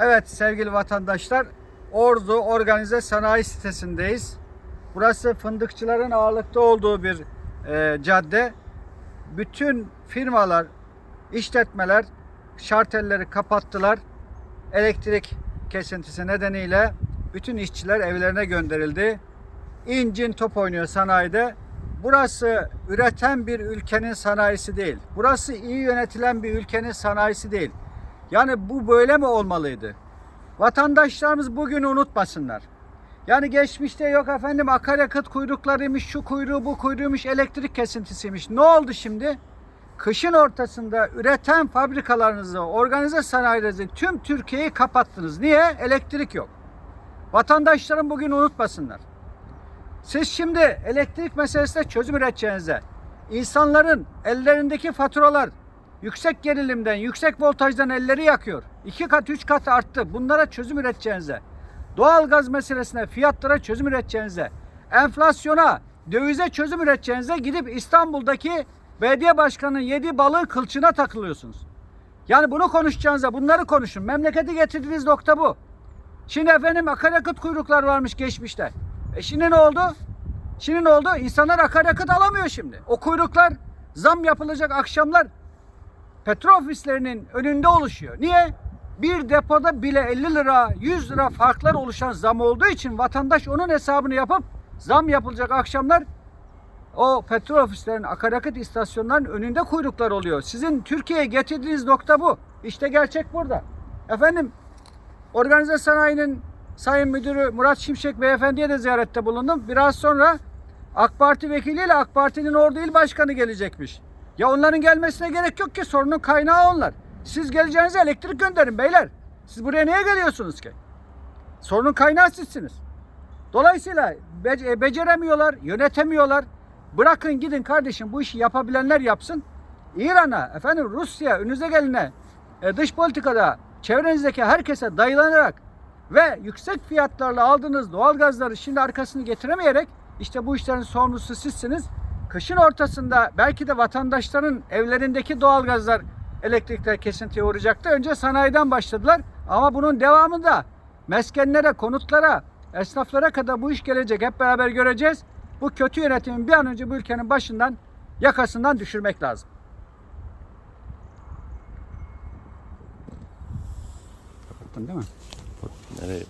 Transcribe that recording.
Evet sevgili vatandaşlar, Ordu Organize Sanayi sitesindeyiz. Burası fındıkçıların ağırlıkta olduğu bir e, cadde. Bütün firmalar, işletmeler şartelleri kapattılar. Elektrik kesintisi nedeniyle bütün işçiler evlerine gönderildi. İncin top oynuyor sanayide. Burası üreten bir ülkenin sanayisi değil. Burası iyi yönetilen bir ülkenin sanayisi değil. Yani bu böyle mi olmalıydı? Vatandaşlarımız bugün unutmasınlar. Yani geçmişte yok efendim akaryakıt kuyruklarıymış, şu kuyruğu bu kuyruğuymuş, elektrik kesintisiymiş. Ne oldu şimdi? Kışın ortasında üreten fabrikalarınızı, organize sanayinizi tüm Türkiye'yi kapattınız. Niye? Elektrik yok. Vatandaşlarım bugün unutmasınlar. Siz şimdi elektrik meselesinde çözüm üreteceğinize, insanların ellerindeki faturalar yüksek gerilimden, yüksek voltajdan elleri yakıyor. İki kat, üç kat arttı. Bunlara çözüm üreteceğinize, doğalgaz meselesine, fiyatlara çözüm üreteceğinize, enflasyona, dövize çözüm üreteceğinize gidip İstanbul'daki belediye başkanının yediği balığı kılçına takılıyorsunuz. Yani bunu konuşacağınıza bunları konuşun. Memleketi getirdiğiniz nokta bu. Şimdi efendim akaryakıt kuyruklar varmış geçmişte. E şimdi ne oldu? Şimdi ne oldu? İnsanlar akaryakıt alamıyor şimdi. O kuyruklar zam yapılacak akşamlar petrol ofislerinin önünde oluşuyor. Niye? Bir depoda bile 50 lira, 100 lira farklar oluşan zam olduğu için vatandaş onun hesabını yapıp zam yapılacak akşamlar o petrol ofislerinin akaryakıt istasyonlarının önünde kuyruklar oluyor. Sizin Türkiye'ye getirdiğiniz nokta bu. İşte gerçek burada. Efendim Organize Sanayi'nin Sayın Müdürü Murat Şimşek Beyefendi'ye de ziyarette bulundum. Biraz sonra AK Parti vekiliyle AK Parti'nin Ordu İl Başkanı gelecekmiş. Ya onların gelmesine gerek yok ki sorunun kaynağı onlar. Siz geleceğinize elektrik gönderin beyler. Siz buraya niye geliyorsunuz ki? Sorunun kaynağı sizsiniz. Dolayısıyla be- e, beceremiyorlar, yönetemiyorlar. Bırakın gidin kardeşim bu işi yapabilenler yapsın. İran'a, efendim Rusya, önünüze gelene e, dış politikada çevrenizdeki herkese dayılanarak ve yüksek fiyatlarla aldığınız doğalgazları şimdi arkasını getiremeyerek işte bu işlerin sorumlusu sizsiniz. Kışın ortasında belki de vatandaşların evlerindeki doğalgazlar elektrikler kesintiye uğrayacaktı. Önce sanayiden başladılar ama bunun devamında meskenlere, konutlara, esnaflara kadar bu iş gelecek. Hep beraber göreceğiz. Bu kötü yönetimin bir an önce bu ülkenin başından yakasından düşürmek lazım. Kapattın değil mi? Nereye?